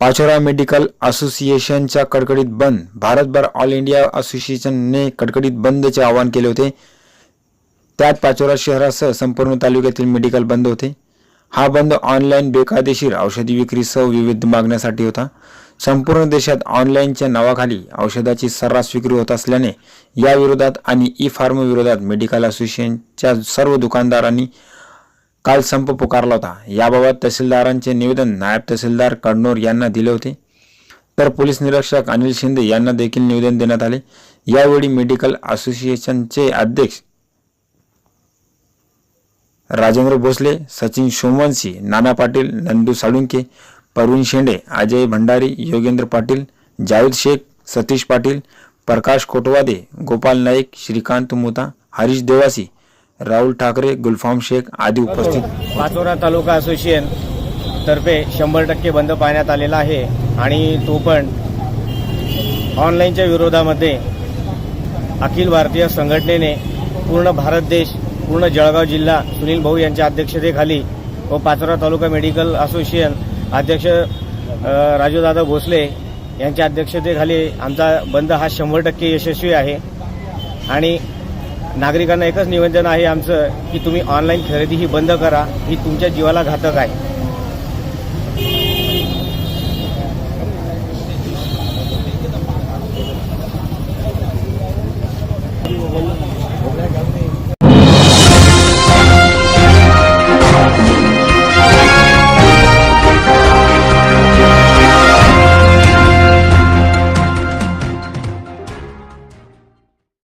Pachora medical असोसिएशनच्या कडकडीत बंद. भारतभर ऑल इंडिया असोसिएशनने कडकडीत बंदचे आवाहन केले होते. त्यात पाचोरा शहरासह संपूर्ण तालुक्यातील मेडिकल बंद होते. हा बंद ऑनलाईन बेकायदेशीर औषधी विक्रीसह विविध मागण्यासाठी होता. संपूर्ण देशात ऑनलाईनच्या नावाखाली औषधाची सर्रास विक्री होत असल्याने या विरोधात आणि ई फार्म विरोधात मेडिकल असोसिएशनच्या सर्व दुकानदारांनी काल संप पुकारला होता. याबाबत तहसीलदारांचे निवेदन नायब तहसीलदार कडनोर यांना दिले होते. तर पोलीस निरीक्षक अनिल शिंदे यांना देखील निवेदन देण्यात आले. यावेळी मेडिकल असोसिएशनचे अध्यक्ष राजेंद्र भोसले सचिन सोमवंशी नाना पाटील नंदू साळुंके परवीन शेंडे अजय भंडारी योगेंद्र पाटील जावेद शेख सतीश पाटील प्रकाश कोटवादे गोपाल नाईक श्रीकांत मुता हरीश देवासी राहुल ठाकरे गुलफाम शेख आदी उपस्थित. पाचोरा तालुका असोसिएशन तर्फे शंभर टक्के बंद पाळण्यात आलेला आहे आणि तो पण ऑनलाईनच्या विरोधामध्ये अखिल भारतीय संघटनेने पूर्ण भारत देश पूर्ण जळगाव जिल्हा सुनील भाऊ यांच्या अध्यक्षतेखाली व पाचोरा तालुका मेडिकल असोसिएशन अध्यक्ष राजूदादा भोसले यांच्या अध्यक्षतेखाली आमचा बंद हा शंभर टक्के यशस्वी आहे. आणि नागरिकांना एकच निवेदन आहे आमचं की तुम्ही ऑनलाईन खरेदी ही बंद करा ही तुमच्या जीवाला घातक आहे